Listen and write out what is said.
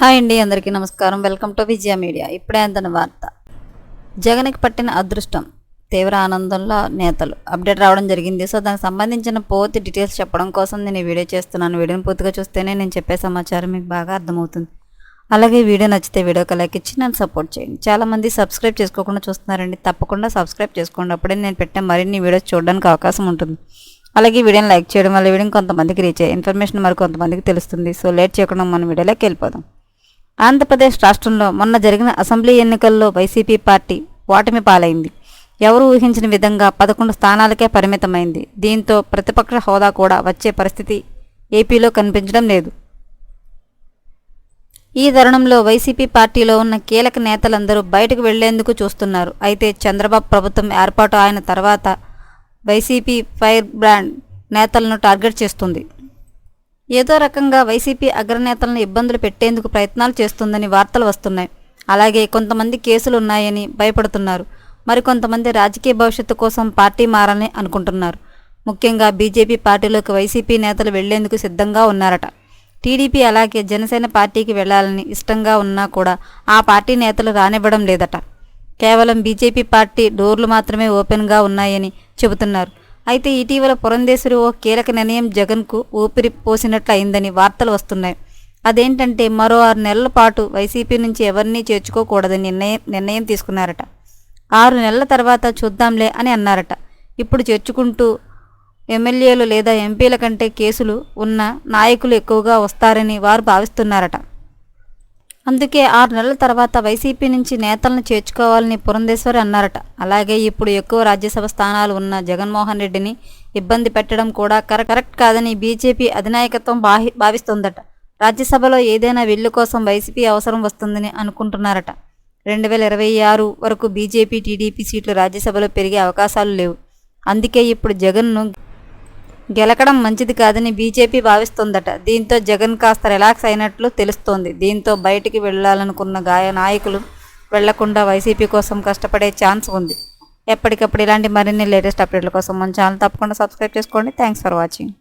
Hi అండి అందరికీ నమస్కారం. Welcome to Vijaya media. ఇప్పుడే అందని వార్త. జగన్కి పట్టిన అదృష్టం తీవ్ర ఆనందంలో నేతలు. అప్డేట్ రావడం జరిగింది. సో దానికి సంబంధించిన పూర్తి డీటెయిల్స్ చెప్పడం కోసం నేను ఈ వీడియో చేస్తున్నాను. వీడియోని పూర్తిగా చూస్తేనే నేను చెప్పే సమాచారం మీకు బాగా అర్థమవుతుంది. అలాగే వీడియో నచ్చితే వీడియోకి లైక్ ఇచ్చి నన్ను సపోర్ట్ చేయండి. చాలామంది సబ్స్క్రైబ్ చేసుకోకుండా చూస్తున్నారండి. తప్పకుండా సబ్స్క్రైబ్ చేసుకోండి. అప్పుడే నేను పెట్టే మరిన్ని వీడియోస్ చూడడానికి అవకాశం ఉంటుంది. అలాగే వీడియోని లైక్ చేయడం వల్ల వీడియోని కొంతమందికి రీచ్ అయ్యే ఇన్ఫర్మేషన్ మరి కొంతమందికి తెలుస్తుంది. సో లేట్ చేయకుండా మన వీడియోలోకి వెళ్ళిపోదాం. ఆంధ్రప్రదేశ్ రాష్ట్రంలో మొన్న జరిగిన అసెంబ్లీ ఎన్నికల్లో వైసీపీ పార్టీ ఓటమి పాలైంది. ఎవరు ఊహించిన విధంగా పదకొండు స్థానాలకే పరిమితమైంది. దీంతో ప్రతిపక్ష హోదా కూడా వచ్చే పరిస్థితి ఏపీలో కనిపించడం లేదు. ఈ తరుణంలో వైసీపీ పార్టీలో ఉన్న కీలక నేతలందరూ బయటకు వెళ్ళేందుకు చూస్తున్నారు. అయితే చంద్రబాబు ప్రభుత్వం ఏర్పాటు అయిన తర్వాత వైసీపీ ఫైర్ బ్రాండ్ నేతలను టార్గెట్ చేస్తుంది. ఏదో రకంగా వైసీపీ అగ్రనేతలను ఇబ్బందులు పెట్టేందుకు ప్రయత్నాలు చేస్తుందని వార్తలు వస్తున్నాయి. అలాగే కొంతమంది కేసులు ఉన్నాయని భయపడుతున్నారు. మరికొంతమంది రాజకీయ భవిష్యత్తు కోసం పార్టీ మారాలని అనుకుంటున్నారు. ముఖ్యంగా బీజేపీ పార్టీలోకి వైసీపీ నేతలు వెళ్ళేందుకు సిద్ధంగా ఉన్నారట. టీడీపీ అలాగే జనసేన పార్టీకి వెళ్ళాలని ఇష్టంగా ఉన్నా కూడా ఆ పార్టీ నేతలు రానివ్వడం లేదట. కేవలం బీజేపీ పార్టీ డోర్లు మాత్రమే ఓపెన్గా ఉన్నాయని చెబుతున్నారు. అయితే ఇటీవల పురంధేశ్వరి ఓ కీలక నిర్ణయం జగన్కు ఊపిరి పోసినట్లు అయిందని వార్తలు వస్తున్నాయి. అదేంటంటే మరో ఆరు నెలల పాటు వైసీపీ నుంచి ఎవరినీ చేర్చుకోకూడదని నిర్ణయం నిర్ణయం తీసుకున్నారట. ఆరు నెలల తర్వాత చూద్దాంలే అని అన్నారట. ఇప్పుడు చేర్చుకుంటూ ఎమ్మెల్యేలు లేదా ఎంపీల కంటే కేసులు ఉన్న నాయకులు ఎక్కువగా వస్తారని వారు భావిస్తున్నారట. అందుకే ఆరు నెలల తర్వాత వైసీపీ నుంచి నేతలను చేర్చుకోవాలని పురంధేశ్వరి అన్నారట. అలాగే ఇప్పుడు ఎక్కువ రాజ్యసభ స్థానాలు ఉన్న జగన్మోహన్ రెడ్డిని ఇబ్బంది పెట్టడం కూడా కరెక్ట్ కాదని బీజేపీ అధినాయకత్వం బాహి భావిస్తోందట. రాజ్యసభలో ఏదైనా విల్లు కోసం వైసీపీ అవసరం వస్తుందని అనుకుంటున్నారట. రెండు వేల ఇరవై ఆరు వరకు బీజేపీ టీడీపీ సీట్లు రాజ్యసభలో పెరిగే అవకాశాలు లేవు. అందుకే ఇప్పుడు జగన్ను గెలకడం మంచిది కాదని బీజేపీ భావిస్తోందట. దీంతో జగన్ కాస్త రిలాక్స్ అయినట్లు తెలుస్తోంది. దీంతో బయటికి వెళ్ళాలనుకున్న గాయ నాయకులు వెళ్ళకుండా వైసీపీ కోసం కష్టపడే ఛాన్స్ ఉంది. ఎప్పటికప్పుడు ఇలాంటి మరిన్ని లేటెస్ట్ అప్డేట్ల కోసం మన ఛానల్ తప్పకుండా సబ్స్క్రైబ్ చేసుకోండి. Thanks for watching.